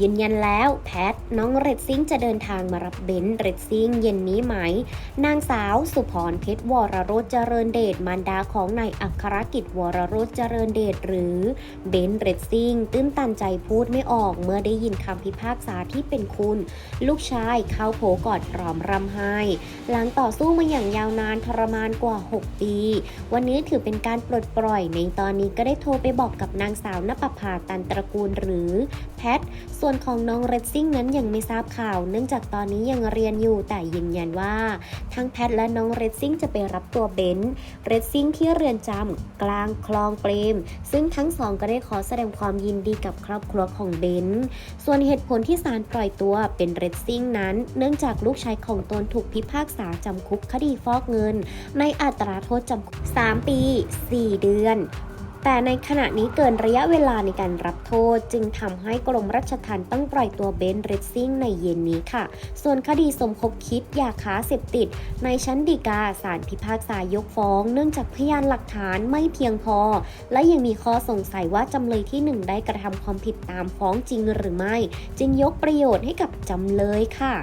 ยืนยันแล้วแพท น้องเรดซิงจะเดินทางมารับเบนซ์เรดซิงเย็นนี้ไหม นางสาวสุพรเพชรวรโรสเจริญเดชมารดาของนายอัครกิจวรโรสเจริญเดชหรือเบนซ์เรดซิงตื้นตันใจพูดไม่ออก เมื่อได้ยินคำพิพากษาที่เป็นคุณ ลูกชายเข้าโผกอดร้อมรำไห้ หลังต่อสู้มาอย่างยาวนานทรมานกว่า 6 ปี วันนี้ถือเป็นการปลดปล่อยในตอนนี้ก็ได้โทรไปบอกกับนางสาวนปภาตันตระกูลหรือแพทส่วนของน้องเรดซิ่งนั้นยังไม่ทราบข่าว เนื่องจากตอนนี้ยังเรียนอยู่แต่ยืนยันว่าทั้งแพทและน้องเรดซิ่งจะไปรับตัวเบนซ์เรดซิ่งที่เรือนจำกลางคลองเปรม ซึ่งทั้งสองก็ได้ขอแสดงความยินดีกับครอบครัวของเบนซ์ส่วนเหตุผลที่ศาลปล่อยตัวเป็นเรดซิ่งนั้น เนื่องจากลูกชายของตนถูกพิพากษาจำคุกคดีฟอกเงิน ในอัตราโทษจำคุก 3 ปี 4 เดือน แต่ในขณะนี้เกินระยะเวลาในการรับโทษ จึงทำให้กรมราชทัณฑ์ต้องปล่อยตัวเบนซ์เรดซิ่งในเย็นนี้ค่ะ ส่วนคดีสมคบคิดยาค้าเสพติด ในชั้นฎีกาศาลพิพากษายกฟ้อง เนื่องจากพยานหลักฐานไม่เพียงพอ และยังมีข้อสงสัยว่าจำเลยที่หนึ่งได้กระทำความผิดตามฟ้องจริงหรือไม่ จึงยกประโยชน์ให้กับจำเลยค่ะ